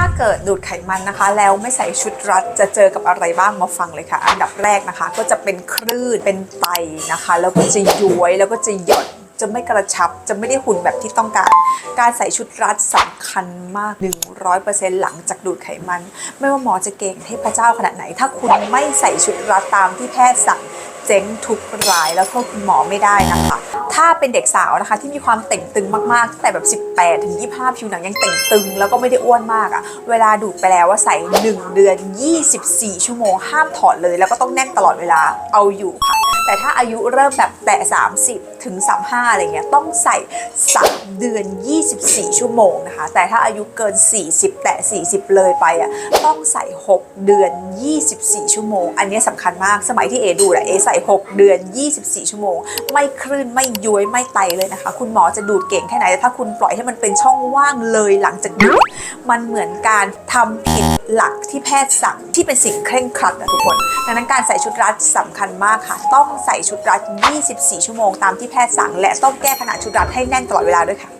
าเกิดดูดไขมันนะคะ แล้วไม่ใส่ชุดรัดจะเจอกับอะไรบ้างมาฟังเลยค่ะ อันดับแรกนะคะ ก็จะเป็นคลื่นเป็นไตนะคะ แล้วก็จะย้วยแล้วก็จะหย่อนจะไม่กระชับจะไม่ได้หุ่นแบบที่ต้องการ การใส่ชุดรัดสำคัญมาก 100%หลังจากดูดไขมัน ไม่ว่าหมอจะเก่งเทพเจ้าขนาดไหน ถ้าคุณไม่ใส่ชุดรัดตามที่แพทย์สั่ง เจ๊งทุกรายแล้วโทษคุณหมอไม่ได้นะคะ ถ้าเป็นเด็กสาวนะคะที่มีความเต่งตึงมากๆตั้งแต่แบบ 18 ถึง 25 ผิวหนังยังเต่งตึง แล้วก็ไม่ได้อ้วนมากอะเวลาดูดไปแล้วว่าใส่ 1 เดือน 24 ชั่วโมงห้ามถอดเลย แล้วก็ต้องแน่นตลอดเวลาเอาอยู่ค่ะ แต่ถ้าอายุเริ่มแบบแตะ30 ถึง 35 อะไรเงี้ยต้องใส่ 3 เดือน 24 ชั่วโมงนะคะ แต่ถ้าอายุเกิน 40 แตะ40 เลยไปอะต้องใส่ 6 เดือน 24 ชั่วโมง อันนี้สำคัญมากสมัยที่เอดูแหละเอใส่ 6 เดือน 24 ชั่วโมง ไม่คลื่นไม่ย้วยไม่ไตเลยนะคะ คุณหมอจะดูดเก่งแค่ไหนแต่ถ้าคุณปล่อยให้มันเป็นช่องว่างเลยหลังจากดูดมันเหมือนการทำผิดหลักที่แพทย์สั่งที่เป็นสิ่งเคร่งครัดนะทุกคนดังนั้นการใส่ชุดรัดสำคัญมากค่ะ ต้องใส่ชุดรัด 24 ชั่วโมงตามที่แพทย์สั่ง และต้องแก้ขนาดชุดรัดให้แน่นตลอดเวลาด้วยค่ะ